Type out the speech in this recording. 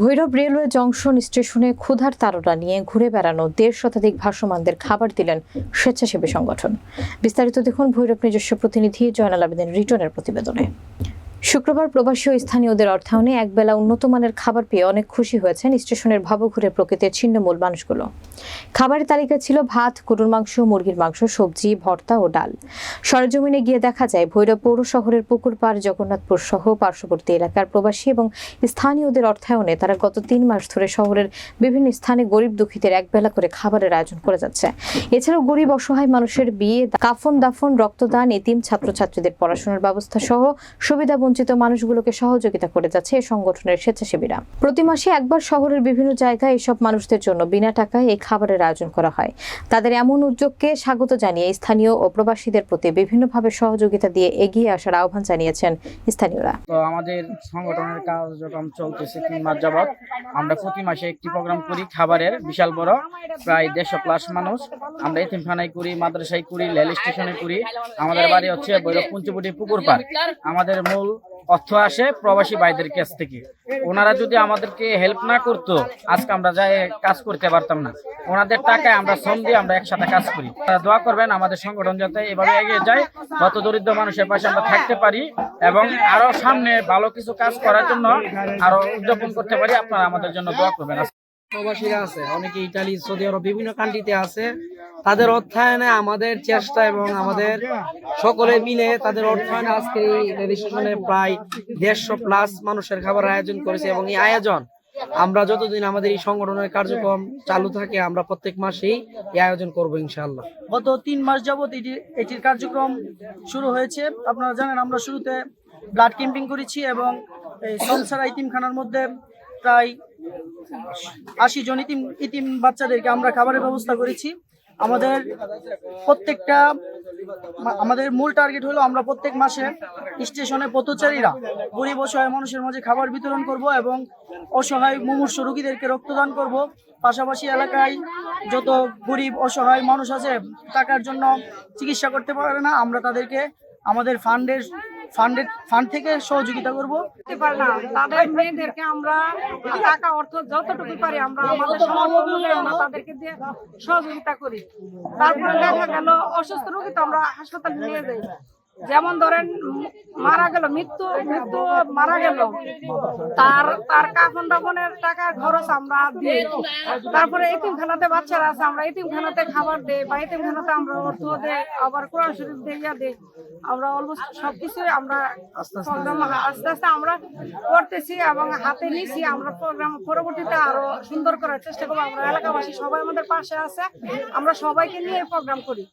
Bhairab railway junction স্টেশনে ক্ষুধার তাররা নিয়ে ঘুরে বেড়ানো দেড় শতাধিক ভাসমানদের খাবার দিলেন স্বেচ্ছাসেবী সংগঠন। বিস্তারিত দেখুন ভৈরব নিজস্ব প্রতিনিধি জয়নাল আবেদিন রিটনের প্রতিবেদনে। শুক্রবার প্রবাসী ও স্থানীয়দের অর্থায়নে একবেলা উন্নত মানের খাবার পেয়ে অনেক খুশি হয়েছেন স্টেশনের ভবঘুরে প্রকৃতির ছিন্নমূল মানুষগুলো। খাবারের তালিকায় ছিল ভাত, গরুর মাংস, মুরগির মাংস, সবজি, ভর্তা ও ডাল। সরজমিনে গিয়ে দেখা যায়, ভৈরব পৌর শহরের পুকুর পাড়, জগন্নাথপুর সহ পার্শ্ববর্তী এলাকার প্রবাসী এবং স্থানীয়দের অর্থায়নে তারা গত তিন মাস ধরে শহরের বিভিন্ন স্থানে গরিব দুঃখীদের একবেলা করে খাবারের আয়োজন করে যাচ্ছে। এছাড়াও গরিব, অসহায় মানুষের বিয়ে, কাফন, দাফন, রক্তদান, এতিম ছাত্রছাত্রীদের পড়াশোনার ব্যবস্থা সহ সুবিধা বঞ্চিত মানুষগুলোকে সহযোগিতা করে যাচ্ছে এই সংগঠনের স্বেচ্ছাসেবীরা। প্রতি মাসে একবার শহরের বিভিন্ন জায়গায় এসব মানুষদের জন্য বিনা টাকায় এই খাবারের আয়োজন করা হয়। তাদের এমন উদ্যোগকে স্বাগত জানিয়ে স্থানীয় ও প্রবাসীদের প্রতি বিভিন্নভাবে সহযোগিতা দিয়ে এগিয়ে আসার আহ্বান জানিয়েছেন স্থানীয়রা। তো আমাদের সংগঠনের কার্যক্রম চলতেছে তিন মাস যাবৎ। আমরা প্রতি মাসে একটি প্রোগ্রাম করি খাবারের, বিশাল বড়, প্রায় দেড়শো প্লাস মানুষ। আমরা এতিমখানায় করি, মাদ্রাসায় করি, রেল স্টেশনে করি। আমাদের বাড়ি হচ্ছে বৈরব পুকুর পাড়। আমাদের মূল অর্থ আসে প্রবাসী ভাইদের কাছ থেকে। ওনারা যদি আমাদেরকে হেল্প না করতো, আজকে আমরা যাই কাজ করতে পারতাম না। ওনাদের টাকায় আমরা শ্রম দিয়ে আমরা একসাথে কাজ করি। তারা দোয়া করবেন আমাদের সংগঠন যাতে এভাবে এগিয়ে যায়, যত দরিদ্র মানুষের পাশে আমরা থাকতে পারি এবং আরও সামনে ভালো কিছু কাজ করার জন্য আরও উদযাপন করতে পারি, আপনারা আমাদের জন্য দোয়া করবেন। প্রবাসীরা আছে। অনেকে ইটালি সৌদি আরব বিভিন্ন কান্ট্রিতে আছে। তাদের অর্থায়নে আমাদের চেষ্টা এবং আমাদের সকলে মিলে তাদের অর্থায়নে আজকে রেল প্রায় দেড়শো প্লাস মানুষের খাবার আয়োজন করেছে এবং এই আয়োজন, আমরা যতদিন আমাদের এই সংগঠনের কার্যক্রম চালু থাকে, আমরা প্রত্যেক মাসেই এই আয়োজন করব ইনশাআল্লাহ। গত তিন মাস যাবত এটি, এটির কার্যক্রম শুরু হয়েছে। আপনারা জানেন, আমরা শুরুতে ব্লাড ক্যাম্পিং করেছি এবং এই সংসার ইতিমখানার মধ্যে প্রায় আশি জন ইতিম ইতিম বাচ্চাদেরকে আমরা খাবারের ব্যবস্থা করেছি। আমাদের প্রত্যেকটা আমাদের মূল টার্গেট হলো আমরা প্রত্যেক মাসে স্টেশনে পথচারীরা, গরিব অসহায় মানুষের মাঝে খাবার বিতরণ করব এবং অসহায় মুমূর্ষ রোগীদেরকে রক্তদান করব। পাশাপাশি এলাকায় যত গরিব অসহায় মানুষ আছে, টাকার জন্য চিকিৎসা করতে পারে না, আমরা তাদেরকে আমাদের ফান্ডের ফান্ডের ফান্ড থেকে সহযোগিতা করব। তাদের মেয়েদেরকে আমরা টাকা, অর্থ যতটুকু পারি আমরা আমাদের আমরা তাদেরকে দিয়ে সহযোগিতা করি। তারপরে দেখা গেল, অসুস্থ রোগী তো আমরা হাসপাতালে নিয়ে যাই। যেমন ধরেন মারা গেল মৃত্যু মৃত্যু মারা গেল তার তার কাফন দাফনের টাকার খরচ আমরা দিই। তারপরে এতিমখানাতে বাচ্চারা আছে আমরা এতিমখানাতে খাবার দেই বা এতিমখানাতে আমরা অর্থ দেই আবার কোরআন শরীফ দিয়া দেই। আমরা অলমোস্ট সবকিছুই আমরা প্রোগ্রাম আস্তে আস্তে আমরা করতেছি এবং হাতে নিছি আমরা প্রোগ্রাম পরবর্তীতে আরও সুন্দর করার চেষ্টা করব। আমরা এলাকাবাসী সবাই আমাদের পাশে আছে আমরা সবাইকে নিয়ে প্রোগ্রাম করি।